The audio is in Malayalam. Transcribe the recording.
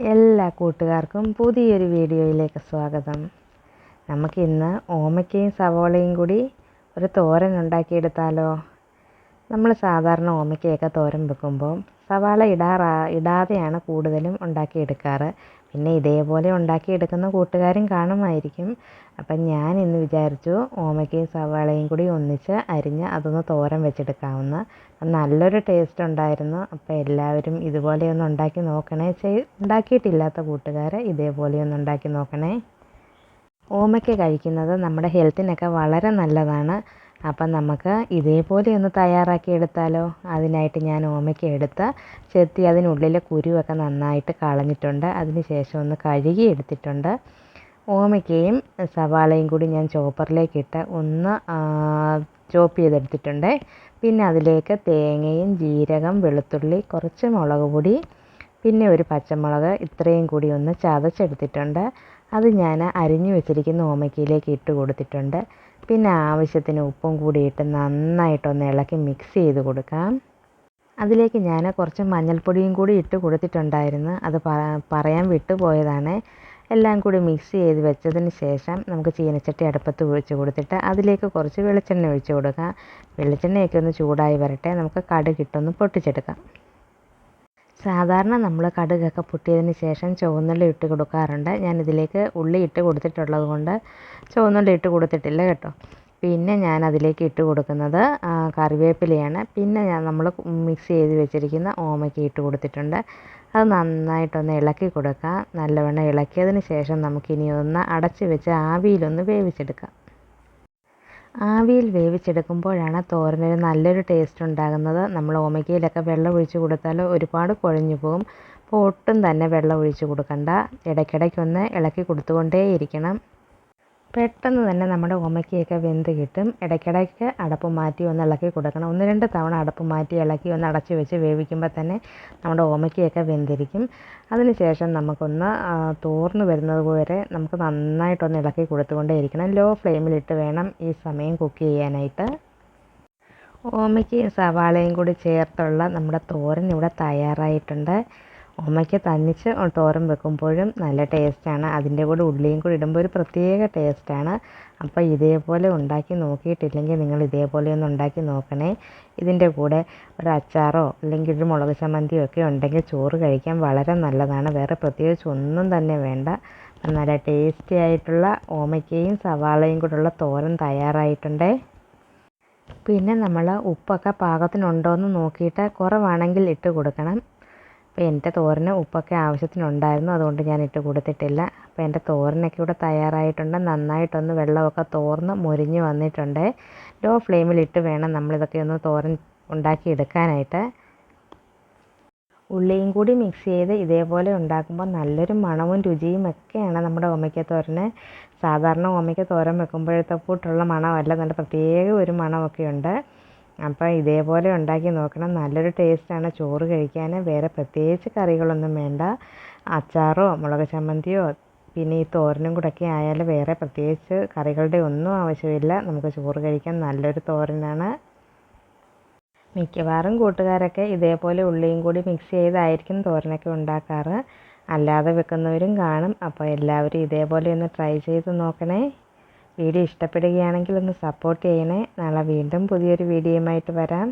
എല്ലാ കൂട്ടുകാർക്കും പുതിയൊരു വീഡിയോയിലേക്ക് സ്വാഗതം. നമുക്കിന്ന് ഓമയ്ക്കയും സവോളയും കൂടി ഒരു തോരൻ ഉണ്ടാക്കിയെടുത്താലോ? നമ്മൾ സാധാരണ ഓമയ്ക്കയൊക്കെ തോരൻ വെക്കുമ്പോൾ സവാള ഇടാറാ ഇടാതെയാണ് കൂടുതലും ഉണ്ടാക്കിയെടുക്കാറ്. പിന്നെ ഇതേപോലെ ഉണ്ടാക്കിയെടുക്കുന്ന കൂട്ടുകാരും കാണുമായിരിക്കും. അപ്പം ഞാൻ ഇന്ന് വിചാരിച്ചു ഓമയ്ക്കയും സവാളയും കൂടി ഒന്നിച്ച് അരിഞ്ഞ് അതൊന്ന് തോരൻ വെച്ചെടുക്കാവുന്ന. നല്ലൊരു ടേസ്റ്റ് ഉണ്ടായിരുന്നു. അപ്പോൾ എല്ലാവരും ഇതുപോലെ ഒന്ന് ഉണ്ടാക്കി നോക്കണേ. ചെയ് ഉണ്ടാക്കിയിട്ടില്ലാത്ത കൂട്ടുകാർ ഇതേപോലെ ഒന്ന് ഉണ്ടാക്കി നോക്കണേ. ഓമയ്ക്ക കഴിക്കുന്നത് നമ്മുടെ ഹെൽത്തിനൊക്കെ വളരെ നല്ലതാണ്. അപ്പം നമുക്ക് ഇതേപോലെ ഒന്ന് തയ്യാറാക്കി എടുത്താലോ? അതിനായിട്ട് ഞാൻ ഓമയ്ക്ക എടുത്ത് ചെത്തി അതിനുള്ളിലെ കുരുവൊക്കെ നന്നായിട്ട് കളഞ്ഞിട്ടുണ്ട്. അതിന് ശേഷം ഒന്ന് കഴുകി എടുത്തിട്ടുണ്ട്. ഓമയ്ക്കയും സവാളയും കൂടി ഞാൻ ചോപ്പറിലേക്കിട്ട് ഒന്ന് ചോപ്പ് ചെയ്തെടുത്തിട്ടുണ്ട്. പിന്നെ അതിലേക്ക് തേങ്ങയും ജീരകം വെളുത്തുള്ളി കുറച്ച് മുളക് പൊടി പിന്നെ ഒരു പച്ചമുളക് ഇത്രയും കൂടി ഒന്ന് ചതച്ചെടുത്തിട്ടുണ്ട്. അത് ഞാൻ അരിഞ്ഞു വെച്ചിരിക്കുന്ന ഓമയ്ക്കയിലേക്ക് ഇട്ട് കൊടുത്തിട്ടുണ്ട്. പിന്നെ ആവശ്യത്തിന് ഉപ്പും കൂടിയിട്ട് നന്നായിട്ടൊന്ന് ഇളക്കി മിക്സ് ചെയ്ത് കൊടുക്കാം. അതിലേക്ക് ഞാൻ കുറച്ച് മഞ്ഞൾപ്പൊടിയും കൂടി ഇട്ട് കൊടുത്തിട്ടുണ്ടായിരുന്നു. അത് പറയാൻ വിട്ടുപോയതാണ് എല്ലാം കൂടി മിക്സ് ചെയ്ത് വെച്ചതിന് ശേഷം നമുക്ക് ചീനച്ചട്ടി അടുപ്പത്ത് ഒഴിച്ച് കൊടുത്തിട്ട് അതിലേക്ക് കുറച്ച് വെളിച്ചെണ്ണ ഒഴിച്ച് കൊടുക്കാം. വെളിച്ചെണ്ണയൊക്കെ ഒന്ന് ചൂടായി വരട്ടെ. നമുക്ക് കടുകിട്ടൊന്ന് പൊട്ടിച്ചെടുക്കാം. സാധാരണ നമ്മൾ കടുകൊക്കെ പൊട്ടിയതിന് ശേഷം ചുവന്നുള്ളി ഇട്ട് കൊടുക്കാറുണ്ട്. ഞാനിതിലേക്ക് ഉള്ളി ഇട്ട് കൊടുത്തിട്ടുള്ളത് കൊണ്ട് ചുവന്നുള്ളി ഇട്ട് കൊടുത്തിട്ടില്ല കേട്ടോ. പിന്നെ ഞാൻ അതിലേക്ക് ഇട്ട് കൊടുക്കുന്നത് കറിവേപ്പിലയാണ്. പിന്നെ ഞാൻ നമ്മൾ മിക്സ് ചെയ്ത് വെച്ചിരിക്കുന്ന ഓമയ്ക്ക് ഇട്ട് കൊടുത്തിട്ടുണ്ട്. അത് നന്നായിട്ടൊന്ന് ഇളക്കി കൊടുക്കാം. നല്ലവണ്ണം ഇളക്കിയതിന് ശേഷം നമുക്കിനി ഒന്ന് അടച്ച് വെച്ച് ആവിയിലൊന്ന് വേവിച്ചെടുക്കാം. ആവിയിൽ വേവിച്ചെടുക്കുമ്പോഴാണ് തോരനൊരു നല്ലൊരു ടേസ്റ്റ് ഉണ്ടാകുന്നത്. നമ്മൾ ഓമയ്ക്കയിലൊക്കെ വെള്ളം ഒഴിച്ച് കൊടുത്താൽ ഒരുപാട് കുഴഞ്ഞു പോകും. അപ്പോൾ ഒട്ടും തന്നെ വെള്ളം ഒഴിച്ച് കൊടുക്കണ്ട. ഇടയ്ക്കിടയ്ക്കൊന്ന് ഇളക്കി കൊടുത്തുകൊണ്ടേയിരിക്കണം. പെട്ടെന്ന് തന്നെ നമ്മുടെ ഉമയ്ക്കൊക്കെ വെന്ത് കിട്ടും. ഇടയ്ക്കിടയ്ക്ക് അടപ്പ് മാറ്റി ഒന്ന് ഇളക്കി കൊടുക്കണം. ഒന്ന് രണ്ട് തവണ അടപ്പ് മാറ്റി ഇളക്കി ഒന്ന് അടച്ച് വെച്ച് വേവിക്കുമ്പോൾ തന്നെ നമ്മുടെ ഉമയ്ക്കൊക്കെ വെന്തിരിക്കും. അതിനുശേഷം നമുക്കൊന്ന് തോർന്ന് വരുന്നത് വരെ നമുക്ക് നന്നായിട്ടൊന്ന് ഇളക്കി കൊടുത്തുകൊണ്ടേ ഇരിക്കണം. ലോ ഫ്ലെയിമിലിട്ട് വേണം ഈ സമയം കുക്ക് ചെയ്യാനായിട്ട്. ഓമയ്ക്കയും സവാളയും കൂടി ചേർത്തുള്ള നമ്മുടെ തോരൻ ഇവിടെ തയ്യാറായിട്ടുണ്ട്. ഓമയ്ക്ക തന്നിച്ച് തോരൻ വെക്കുമ്പോഴും നല്ല ടേസ്റ്റാണ്. അതിന്റെ കൂടെ ഉള്ളിയും കൂടി ഇടുമ്പോൾ ഒരു പ്രത്യേക ടേസ്റ്റാണ്. അപ്പോൾ ഇതേപോലെ ഉണ്ടാക്കി നോക്കിയിട്ടില്ലെങ്കിൽ നിങ്ങൾ ഇതേപോലെ ഒന്ന് ഉണ്ടാക്കി നോക്കണേ. ഇതിന്റെ കൂടെ ഒരു അച്ചാറോ അല്ലെങ്കിൽ ഒരു മുളക് ചമ്മന്തിയോ ഒക്കെ ഉണ്ടെങ്കിൽ ചോറ് കഴിക്കാൻ വളരെ നല്ലതാണ്. വേറെ പ്രത്യേകിച്ച് ഒന്നും തന്നെ വേണ്ട. നല്ല ടേസ്റ്റി ആയിട്ടുള്ള ഓമയ്ക്കയും സവാളയും കൂടെയുള്ള തോരൻ തയ്യാറായിട്ടുണ്ട്. പിന്നെ നമ്മൾ ഉപ്പൊക്കെ പാകത്തിനുണ്ടോ എന്ന് നോക്കിയിട്ട് കുറവാണെങ്കിൽ ഇട്ട് കൊടുക്കണം. അപ്പോൾ എന്റെ തോരന് ഉപ്പൊക്കെ ആവശ്യത്തിനുണ്ടായിരുന്നു. അതുകൊണ്ട് ഞാൻ ഇട്ട് കൊടുത്തിട്ടില്ല. അപ്പോൾ എന്റെ തോരനൊക്കെ ഇവിടെ തയ്യാറായിട്ടുണ്ട്. നന്നായിട്ടൊന്ന് വെള്ളമൊക്കെ തോർന്ന് മുരിഞ്ഞ് വന്നിട്ടുണ്ട്. ലോ ഫ്ലെയിമിലിട്ട് വേണം നമ്മളിതൊക്കെ ഒന്ന് തോരൻ ഉണ്ടാക്കിയെടുക്കാനായിട്ട് ഉള്ളിയും കൂടി മിക്സ് ചെയ്ത് ഇതേപോലെ ഉണ്ടാക്കുമ്പോൾ നല്ലൊരു മണവും രുചിയും ഒക്കെയാണ് നമ്മുടെ ഓമയ്ക്ക തോരന്. സാധാരണ ഓമയ്ക്ക തോരൻ വെക്കുമ്പോഴത്തെ കൂട്ടുള്ള മണമല്ല. നല്ല പ്രത്യേക ഒരു മണമൊക്കെ ഉണ്ട് അപ്പോൾ ഇതേപോലെ ഉണ്ടാക്കി നോക്കണം. നല്ലൊരു ടേസ്റ്റാണ് ചോറ് കഴിക്കാൻ വേറെ പ്രത്യേകിച്ച് കറികളൊന്നും വേണ്ട. അച്ചാറോ മുളക് ചമ്മന്തിയോ പിന്നെ ഈ തോരനും കൂടെയൊക്കെ ആയാൽ വേറെ പ്രത്യേകിച്ച് കറികളുടെ ഒന്നും ആവശ്യമില്ല. നമുക്ക് ചോറ് കഴിക്കാൻ നല്ലൊരു തോരനാണ്. മിക്കവാറും കൂട്ടുകാരൊക്കെ ഇതേപോലെ ഉള്ളിയും കൂടി മിക്സ് ചെയ്തായിരിക്കും തോരനൊക്കെ ഉണ്ടാക്കാറ്. അല്ലാതെ വെക്കുന്നവരും കാണും. അപ്പോൾ എല്ലാവരും ഇതേപോലെ ഒന്ന് ട്രൈ ചെയ്ത് നോക്കണേ. വീഡിയോ ഇഷ്ടപ്പെടുകയാണെങ്കിൽ ഒന്ന് സപ്പോർട്ട് ചെയ്യണേ. നാളെ വീണ്ടും പുതിയൊരു വീഡിയോയുമായിട്ട് വരാം.